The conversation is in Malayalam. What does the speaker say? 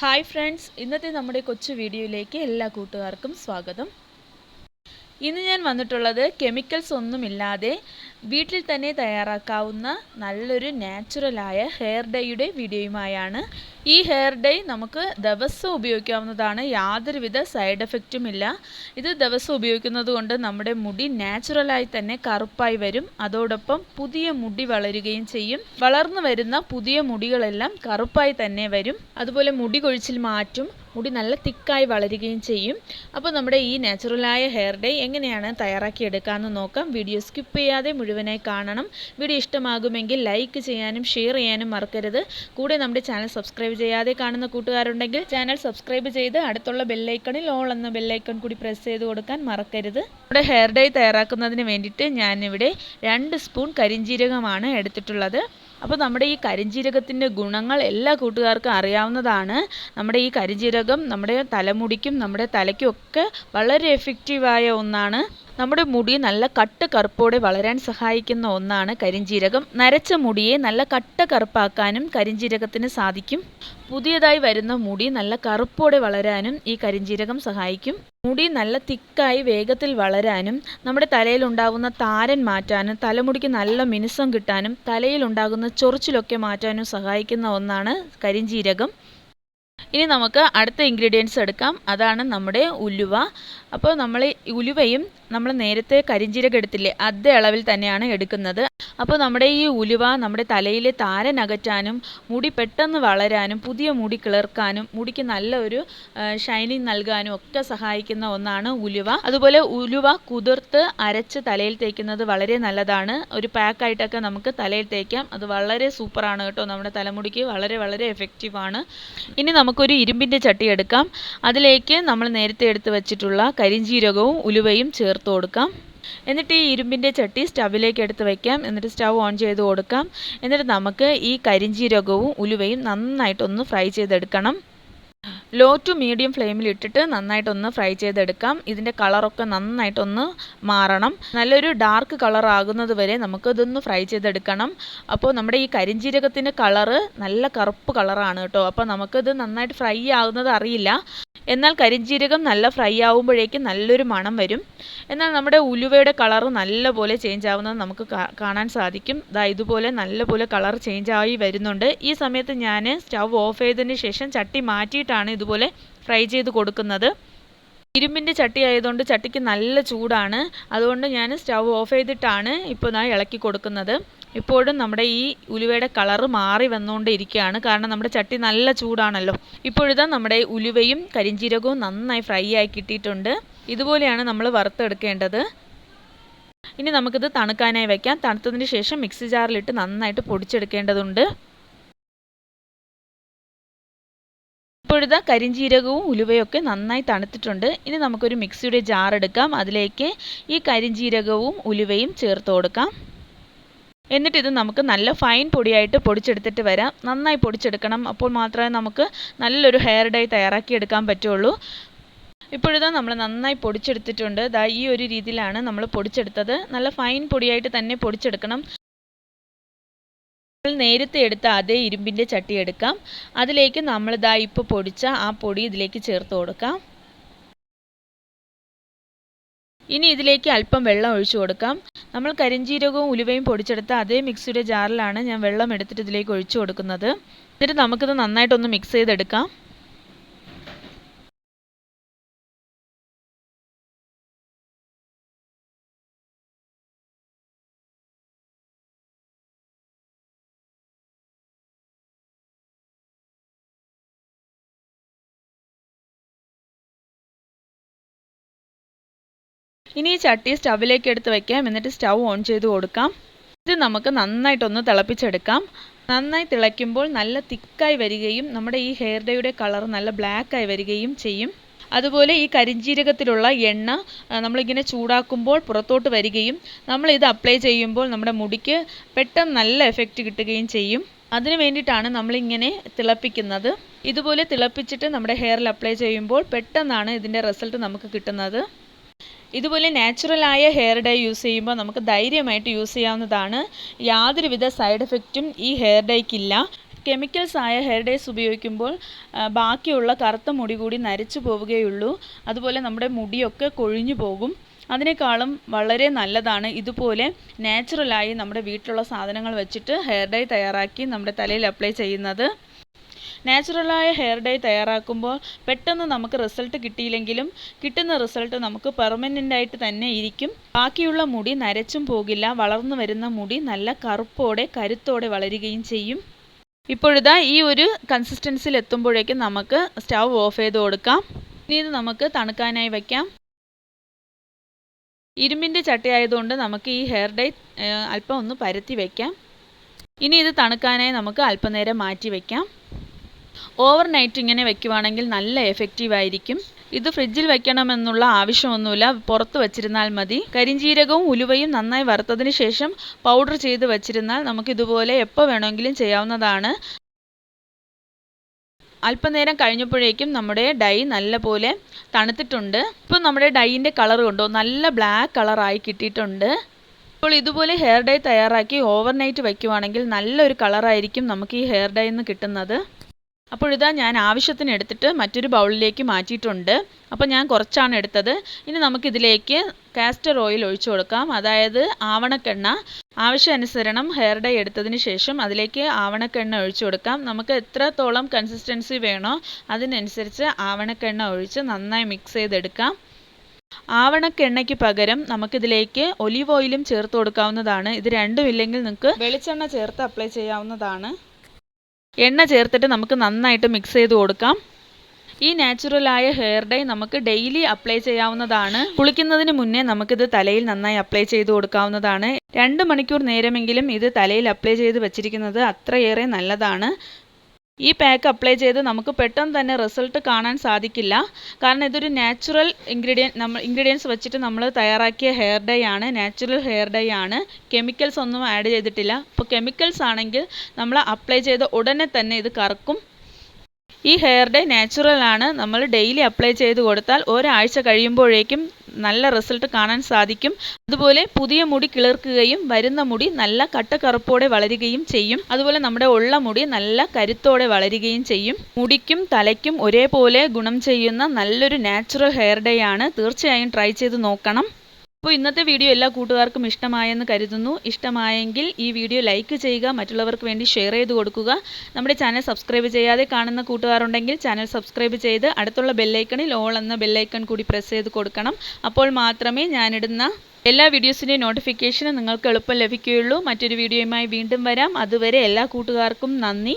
ഹായ് ഫ്രണ്ട്സ് ഇന്നത്തെ നമ്മുടെ കൊച്ചു വീഡിയോയിലേക്ക് എല്ലാ കൂട്ടുകാർക്കും സ്വാഗതം. ഇന്ന് ഞാൻ വന്നിട്ടുള്ളത് കെമിക്കൽസ് ഒന്നുമില്ലാതെ വീട്ടിൽ തന്നെ തയ്യാറാക്കാവുന്ന നല്ലൊരു നാച്ചുറലായ ഹെയർ ഡേയുടെ വീഡിയോയുമായാണ് ഈ ഹെയർ ഡൈ നമുക്ക് ദിവസം ഉപയോഗിക്കാവുന്നതാണ്. യാതൊരുവിധ സൈഡ് എഫക്റ്റും ഇല്ല. ഇത് ദിവസം ഉപയോഗിക്കുന്നത് കൊണ്ട് നമ്മുടെ മുടി നാച്ചുറലായി തന്നെ കറുപ്പായി വരും. അതോടൊപ്പം പുതിയ മുടി വളരുകയും ചെയ്യും. വളർന്നു വരുന്ന പുതിയ മുടികളെല്ലാം കറുപ്പായി തന്നെ വരും. അതുപോലെ മുടി കൊഴിച്ചിൽ മാറ്റും. മുടി നല്ല തിക്കായി വളരുകയും ചെയ്യും. അപ്പോൾ നമ്മുടെ ഈ നാച്ചുറലായ ഹെയർ ഡേ എങ്ങനെയാണ് തയ്യാറാക്കിയെടുക്കാമെന്ന് നോക്കാം. വീഡിയോ സ്കിപ്പ് ചെയ്യാതെ മുഴുവനായി കാണണം. വീഡിയോ ഇഷ്ടമാകുമെങ്കിൽ ലൈക്ക് ചെയ്യാനും ഷെയർ ചെയ്യാനും മറക്കരുത്. കൂടെ നമ്മുടെ ചാനൽ സബ്സ്ക്രൈബ് ചെയ്യാതെ കാണുന്ന കൂട്ടുകാരുണ്ടെങ്കിൽ ചാനൽ സബ്സ്ക്രൈബ് ചെയ്ത് അടുത്തുള്ള ബെല്ലൈക്കണിൽ ഓൾ എന്ന ബെല്ലൈക്കൺ കൂടി പ്രസ് ചെയ്ത് കൊടുക്കാൻ മറക്കരുത്. നമ്മുടെ ഹെയർ ഡൈ തയ്യാറാക്കുന്നതിന് വേണ്ടിയിട്ട് ഞാനിവിടെ രണ്ട് സ്പൂൺ കരിഞ്ജീരകമാണ് എടുത്തിട്ടുള്ളത്. അപ്പോൾ നമ്മുടെ ഈ കരിഞ്ജീരകത്തിന്റെ ഗുണങ്ങൾ എല്ലാ കൂട്ടുകാർക്കും അറിയാവുന്നതാണ്. നമ്മുടെ ഈ കരിഞ്ജീരകം നമ്മുടെ തലമുടിക്കും നമ്മുടെ തലയ്ക്കും ഒക്കെ വളരെ എഫക്റ്റീവായ ഒന്നാണ്. നമ്മുടെ മുടി നല്ല കട്ട കറുപ്പോടെ വളരാൻ സഹായിക്കുന്ന ഒന്നാണ് കരിഞ്ജീരകം നരച്ച മുടിയെ നല്ല കട്ട കറുപ്പാക്കാനും കരിഞ്ജീരകത്തിന് സാധിക്കും. പുതിയതായി വരുന്ന മുടി നല്ല കറുപ്പോടെ വളരാനും ഈ കരിഞ്ജീരകം സഹായിക്കും. മുടി നല്ല തിക്കായി വേഗത്തിൽ വളരാനും നമ്മുടെ തലയിൽ ഉണ്ടാകുന്ന താരൻ മാറ്റാനും തലമുടിക്ക് നല്ല മിനുസം കിട്ടാനും തലയിൽ ഉണ്ടാകുന്ന ചൊറിച്ചിലൊക്കെ മാറ്റാനും സഹായിക്കുന്ന ഒന്നാണ് കരിഞ്ജീരകം ഇനി നമുക്ക് അടുത്ത ഇൻഗ്രീഡിയൻസ് എടുക്കാം. അതാണ് നമ്മുടെ ഉലുവ. അപ്പോൾ നമ്മൾ ഉലുവയും നമ്മൾ നേരത്തെ കരിഞ്ചീരക എടുത്തില്ലേ അതേ അളവിൽ തന്നെയാണ് എടുക്കുന്നത്. അപ്പോൾ നമ്മുടെ ഈ ഉലുവ നമ്മുടെ തലയിലെ താരൻ അകറ്റാനും മുടി പെട്ടെന്ന് വളരാനും പുതിയ മുടി കിളർക്കാനും മുടിക്ക് നല്ലൊരു ഷൈനിങ് നൽകാനും ഒക്കെ സഹായിക്കുന്ന ഒന്നാണ് ഉലുവ. അതുപോലെ ഉലുവ കുതിർത്ത് അരച്ച് തലയിൽ തേക്കുന്നത് വളരെ നല്ലതാണ്. ഒരു പാക്കായിട്ടൊക്കെ നമുക്ക് തലയിൽ തേക്കാം. അത് വളരെ സൂപ്പറാണ് കേട്ടോ. നമ്മുടെ തലമുടിക്ക് വളരെ വളരെ എഫക്റ്റീവാണ് ഇനി നമുക്കൊരു ഇരുമ്പിന്റെ ചട്ടി എടുക്കാം. അതിലേക്ക് നമ്മൾ നേരത്തെ എടുത്ത് വെച്ചിട്ടുള്ള കരിഞ്ജീരകവും ഉലുവയും ചേർത്ത് കൊടുക്കാം. എന്നിട്ട് ഈ ഇരുമ്പിന്റെ ചട്ടി സ്റ്റവിലേക്ക് എടുത്ത് വയ്ക്കാം എന്നിട്ട് സ്റ്റവ് ഓൺ ചെയ്ത് കൊടുക്കാം. എന്നിട്ട് നമുക്ക് ഈ കരിഞ്ജീരകവും ഉലുവയും നന്നായിട്ടൊന്ന് ഫ്രൈ ചെയ്തെടുക്കണം. ലോ ടു മീഡിയം ഫ്ലെയിമിൽ ഇട്ടിട്ട് നന്നായിട്ടൊന്ന് ഫ്രൈ ചെയ്തെടുക്കാം. ഇതിന്റെ കളറൊക്കെ നന്നായിട്ടൊന്ന് മാറണം. നല്ലൊരു ഡാർക്ക് കളർ ആകുന്നത് വരെ നമുക്ക് ഇതൊന്ന് ഫ്രൈ ചെയ്തെടുക്കണം. അപ്പോൾ നമ്മുടെ ഈ കരിഞ്ജീരകത്തിന്റെ കളറ് നല്ല കറുപ്പ് കളറാണ് കേട്ടോ. അപ്പോൾ നമുക്കിത് നന്നായിട്ട് ഫ്രൈ ആകുന്നത് അറിയില്ല. എന്നാൽ കരിഞ്ജീരകം നല്ല ഫ്രൈ ആവുമ്പോഴേക്കും നല്ലൊരു മണം വരും. എന്നാൽ നമ്മുടെ ഉലുവയുടെ കളർ നല്ലപോലെ ചേഞ്ച് ആവുന്നത് നമുക്ക് കാണാൻ സാധിക്കും. ഇതാ ഇതുപോലെ നല്ലപോലെ കളർ ചേഞ്ച് ആയി വരുന്നുണ്ട്. ഈ സമയത്ത് ഞാൻ സ്റ്റവ് ഓഫ് ചെയ്തതിന് ശേഷം ചട്ടി മാറ്റിയിട്ടാണ് ഇതുപോലെ ഫ്രൈ ചെയ്ത് കൊടുക്കുന്നത്. ഇരുമ്പിന്റെ ചട്ടി ആയതുകൊണ്ട് ചട്ടിക്ക് നല്ല ചൂടാണ്. അതുകൊണ്ട് ഞാൻ സ്റ്റവ് ഓഫ് ചെയ്തിട്ടാണ് ഇപ്പോൾ ഞാൻ ഇളക്കി കൊടുക്കുന്നത്. ഇപ്പോഴും നമ്മുടെ ഈ ഉലുവയുടെ കളറ് മാറി വന്നുകൊണ്ടിരിക്കുകയാണ് കാരണം നമ്മുടെ ചട്ടി നല്ല ചൂടാണല്ലോ. ഇപ്പോഴിതാ നമ്മുടെ ഉലുവയും കരിഞ്ചീരകവും നന്നായി ഫ്രൈ ആയി കിട്ടിയിട്ടുണ്ട്. ഇതുപോലെയാണ് നമ്മൾ വറുത്തെടുക്കേണ്ടത്. ഇനി നമുക്കിത് തണുക്കാനായി വയ്ക്കാം തണുത്തതിന് ശേഷം മിക്സി ജാറിലിട്ട് നന്നായിട്ട് പൊടിച്ചെടുക്കേണ്ടതുണ്ട്. ഇപ്പോഴത്തെ കരിഞ്ചീരകവും ഉലുവയൊക്കെ നന്നായി തണുത്തിട്ടുണ്ട്. ഇനി നമുക്കൊരു മിക്സിയുടെ ജാർ എടുക്കാം അതിലേക്ക് ഈ കരിഞ്ചീരകവും ഉലുവയും ചേർത്ത് കൊടുക്കാം. എന്നിട്ട് ഇത് നമുക്ക് നല്ല ഫൈൻ പൊടിയായിട്ട് പൊടിച്ചെടുത്തിട്ട് വരാം. നന്നായി പൊടിച്ചെടുക്കണം. അപ്പോൾ മാത്രമേ നമുക്ക് നല്ലൊരു ഹെയർ ഡൈ തയ്യാറാക്കി എടുക്കാൻ പറ്റുള്ളൂ. ഇപ്പോഴിതാ നമ്മൾ നന്നായി പൊടിച്ചെടുത്തിട്ടുണ്ട്. ദാ ഈ ഒരു രീതിയിലാണ് നമ്മൾ പൊടിച്ചെടുത്തത്. നല്ല ഫൈൻ പൊടിയായിട്ട് തന്നെ പൊടിച്ചെടുക്കണം. നേരത്തെ എടുത്ത അതേ ഇരുമ്പിന്റെ ചട്ടി എടുക്കാം. അതിലേക്ക് നമ്മൾ ദാ ഇപ്പോൾ പൊടിച്ച ആ പൊടി ഇതിലേക്ക് ചേർത്ത് കൊടുക്കാം. ഇനി ഇതിലേക്ക് അല്പം വെള്ളം ഒഴിച്ചു കൊടുക്കാം. നമ്മൾ കരിഞ്ജീരകവും ഉലുവയും പൊടിച്ചെടുത്ത അതേ മിക്സിയുടെ ജാറിലാണ് ഞാൻ വെള്ളം എടുത്തിട്ട് ഇതിലേക്ക് ഒഴിച്ചു കൊടുക്കുന്നത്. എന്നിട്ട് നമുക്കിത് നന്നായിട്ടൊന്ന് മിക്സ് ചെയ്തെടുക്കാം. ഇനി ഈ ചട്ടി സ്റ്റവിലേക്ക് എടുത്ത് വെക്കാം. എന്നിട്ട് സ്റ്റൗ ഓൺ ചെയ്ത് കൊടുക്കാം. ഇത് നമുക്ക് നന്നായിട്ടൊന്ന് തിളപ്പിച്ചെടുക്കാം. നന്നായി തിളയ്ക്കുമ്പോൾ നല്ല തിക്കായി വരികയും നമ്മുടെ ഈ ഹെയർ ഡേയുടെ കളർ നല്ല ബ്ലാക്കായി വരികയും ചെയ്യും. അതുപോലെ ഈ കരിഞ്ജീരകത്തിലുള്ള എണ്ണ നമ്മളിങ്ങനെ ചൂടാക്കുമ്പോൾ പുറത്തോട്ട് വരികയും നമ്മൾ ഇത് അപ്ലൈ ചെയ്യുമ്പോൾ നമ്മുടെ മുടിക്ക് പെട്ടെന്ന് നല്ല എഫക്റ്റ് കിട്ടുകയും ചെയ്യും. അതിനു വേണ്ടിയിട്ടാണ് നമ്മളിങ്ങനെ തിളപ്പിക്കുന്നത്. ഇതുപോലെ തിളപ്പിച്ചിട്ട് നമ്മുടെ ഹെയറിൽ അപ്ലൈ ചെയ്യുമ്പോൾ പെട്ടെന്നാണ് ഇതിന്റെ റിസൾട്ട് നമുക്ക് കിട്ടുന്നത്. ഇതുപോലെ നാച്ചുറലായ ഹെയർ ഡൈ യൂസ് ചെയ്യുമ്പോൾ നമുക്ക് ധൈര്യമായിട്ട് യൂസ് ചെയ്യാവുന്നതാണ്. യാതൊരുവിധ സൈഡ് എഫക്റ്റും ഈ ഹെയർ ഡൈക്കില്ല കെമിക്കൽസ് ആയ ഹെയർ ഡൈസ് ഉപയോഗിക്കുമ്പോൾ ബാക്കിയുള്ള കറുത്ത മുടി കൂടി നരച്ചു പോവുകയുള്ളൂ. അതുപോലെ നമ്മുടെ മുടിയൊക്കെ കൊഴിഞ്ഞു പോകും. അതിനേക്കാളും വളരെ നല്ലതാണ് ഇതുപോലെ നാച്ചുറലായി നമ്മുടെ വീട്ടിലുള്ള സാധനങ്ങൾ വെച്ചിട്ട് ഹെയർ ഡൈ തയ്യാറാക്കി നമ്മുടെ തലയിൽ അപ്ലൈ ചെയ്യുന്നത്. നാച്ചുറലായ ഹെയർ ഡൈ തയ്യാറാക്കുമ്പോൾ പെട്ടെന്ന് നമുക്ക് റിസൾട്ട് കിട്ടിയില്ലെങ്കിലും കിട്ടുന്ന റിസൾട്ട് നമുക്ക് പെർമനന്റ് ആയിട്ട് തന്നെ ഇരിക്കും. ബാക്കിയുള്ള മുടി നരച്ചും പോകില്ല. വളർന്നു വരുന്ന മുടി നല്ല കറുപ്പോടെ കരുത്തോടെ വളരുകയും ചെയ്യും. ഇപ്പോഴിതാ ഈ ഒരു കൺസിസ്റ്റൻസിയിൽ എത്തുമ്പോഴേക്കും നമുക്ക് സ്റ്റവ് ഓഫ് ചെയ്ത് കൊടുക്കാം. ഇനി ഇത് നമുക്ക് തണുക്കാനായി വയ്ക്കാം. ഇരുമ്പിന്റെ ചട്ടി ആയതുകൊണ്ട് നമുക്ക് ഈ ഹെയർ ഡൈ അല്പം ഒന്ന് പരത്തി വയ്ക്കാം. ഇനി ഇത് തണുക്കാനായി നമുക്ക് അല്പനേരം മാറ്റി വയ്ക്കാം. ഓവർ നൈറ്റ് ഇങ്ങനെ വെക്കുവാണെങ്കിൽ നല്ല എഫക്റ്റീവ് ആയിരിക്കും. ഇത് ഫ്രിഡ്ജിൽ വെക്കണമെന്നുള്ള ആവശ്യമൊന്നുമില്ല. പുറത്ത് വെച്ചിരുന്നാൽ മതി. കരിഞ്ജീരകവും ഉലുവയും നന്നായി വറുത്തതിന് ശേഷം പൗഡർ ചെയ്ത് വെച്ചിരുന്നാൽ നമുക്ക് ഇതുപോലെ എപ്പോൾ വേണമെങ്കിലും ചെയ്യാവുന്നതാണ്. അല്പനേരം കഴിഞ്ഞപ്പോഴേക്കും നമ്മുടെ ഡൈ നല്ലപോലെ തണുത്തിട്ടുണ്ട്. ഇപ്പോൾ നമ്മുടെ ഡൈയിന്റെ കളർ കൊണ്ടോ? നല്ല ബ്ലാക്ക് കളറായി കിട്ടിയിട്ടുണ്ട്. ഇപ്പോൾ ഇതുപോലെ ഹെയർ ഡൈ തയ്യാറാക്കി ഓവർനൈറ്റ് വയ്ക്കുവാണെങ്കിൽ നല്ലൊരു കളറായിരിക്കും നമുക്ക് ഈ ഹെയർ ഡൈന്ന് കിട്ടുന്നത്. അപ്പോൾ ഇതാ ഞാൻ ആവശ്യത്തിന് എടുത്തിട്ട് മറ്റൊരു ബൗളിലേക്ക് മാറ്റിയിട്ടുണ്ട്. അപ്പോൾ ഞാൻ കുറച്ചാണ് എടുത്തത്. ഇനി നമുക്കിതിലേക്ക് കാസ്റ്റർ ഓയിൽ ഒഴിച്ചു കൊടുക്കാം. അതായത് ആവണക്കെണ്ണ. ആവശ്യാനുസരണം ഹെയർ ഡൈ എടുത്തതിന് ശേഷം അതിലേക്ക് ആവണക്കെണ്ണ ഒഴിച്ചു കൊടുക്കാം. നമുക്ക് എത്രത്തോളം കൺസിസ്റ്റൻസി വേണോ അതിനനുസരിച്ച് ആവണക്കെണ്ണ ഒഴിച്ച് നന്നായി മിക്സ് ചെയ്തെടുക്കാം. ആവണക്കെണ്ണയ്ക്ക് പകരം നമുക്കിതിലേക്ക് ഒലിവ് ഓയിലും ചേർത്ത് കൊടുക്കാവുന്നതാണ്. ഇത് രണ്ടും ഇല്ലെങ്കിൽ നിങ്ങൾക്ക് വെളിച്ചെണ്ണ ചേർത്ത് അപ്ലൈ ചെയ്യാവുന്നതാണ്. എണ്ണ ചേർത്തിട്ട് നമുക്ക് നന്നായിട്ട് മിക്സ് ചെയ്ത് കൊടുക്കാം. ഈ നാച്ചുറലായ ഹെയർ ഡൈ നമുക്ക് ഡെയിലി അപ്ലൈ ചെയ്യാവുന്നതാണ്. കുളിക്കുന്നതിന് മുന്നേ നമുക്കിത് തലയിൽ നന്നായി അപ്ലൈ ചെയ്ത് കൊടുക്കാവുന്നതാണ്. രണ്ട് മണിക്കൂർ നേരമെങ്കിലും ഇത് തലയിൽ അപ്ലൈ ചെയ്ത് വെച്ചിരിക്കുന്നത് അത്രയേറെ നല്ലതാണ്. ഈ പാക്ക് അപ്ലൈ ചെയ്ത് നമുക്ക് പെട്ടെന്ന് തന്നെ റിസൾട്ട് കാണാൻ സാധിക്കില്ല. കാരണം ഇതൊരു നാച്ചുറൽ ഇൻഗ്രീഡിയൻ നമ്മൾ ഇൻഗ്രീഡിയൻസ് വെച്ചിട്ട് നമ്മൾ തയ്യാറാക്കിയ ഹെയർ ഡൈ ആണ്. നാച്ചുറൽ ഹെയർ ഡൈ ആണ്. കെമിക്കൽസ് ഒന്നും ആഡ് ചെയ്തിട്ടില്ല. അപ്പോൾ കെമിക്കൽസ് ആണെങ്കിൽ നമ്മൾ അപ്ലൈ ചെയ്ത ഉടനെ തന്നെ ഇത് കറക്കും. ഈ ഹെയർ ഡൈ നാച്ചുറൽ ആണ്. നമ്മൾ ഡെയിലി അപ്ലൈ ചെയ്ത് കൊടുത്താൽ ഒരാഴ്ച കഴിയുമ്പോഴേക്കും നല്ല റിസൾട്ട് കാണാൻ സാധിക്കും. അതുപോലെ പുതിയ മുടി കിളിർക്കുകയും വരുന്ന മുടി നല്ല കട്ടക്കറുപ്പോടെ വളരുകയും ചെയ്യും. അതുപോലെ നമ്മുടെ ഉള്ള മുടി നല്ല കരുത്തോടെ വളരുകയും ചെയ്യും. മുടിക്കും തലയ്ക്കും ഒരേപോലെ ഗുണം ചെയ്യുന്ന നല്ലൊരു നാച്ചുറൽ ഹെയർ ഡേ ആണ്. തീർച്ചയായും ട്രൈ ചെയ്ത് നോക്കണം. അപ്പോൾ ഇന്നത്തെ വീഡിയോ എല്ലാ കൂട്ടുകാർക്കും ഇഷ്ടമായെന്ന് കരുതുന്നു. ഇഷ്ടമായെങ്കിൽ ഈ വീഡിയോ ലൈക്ക് ചെയ്യുക മറ്റുള്ളവർക്ക് വേണ്ടി ഷെയർ ചെയ്ത് കൊടുക്കുക. നമ്മുടെ ചാനൽ സബ്സ്ക്രൈബ് ചെയ്യാതെ കാണുന്ന കൂട്ടുകാരുണ്ടെങ്കിൽ ചാനൽ സബ്സ്ക്രൈബ് ചെയ്ത് അടുത്തുള്ള ബെല്ലൈക്കണിൽ ഓൾ എന്ന ബെല്ലൈക്കൺ കൂടി പ്രസ് ചെയ്ത് കൊടുക്കണം. അപ്പോൾ മാത്രമേ ഞാനിടുന്ന എല്ലാ വീഡിയോസിന്റെയും നോട്ടിഫിക്കേഷനും നിങ്ങൾക്ക് എളുപ്പം ലഭിക്കുകയുള്ളൂ. മറ്റൊരു വീഡിയോയുമായി വീണ്ടും വരാം. അതുവരെ എല്ലാ കൂട്ടുകാർക്കും നന്ദി.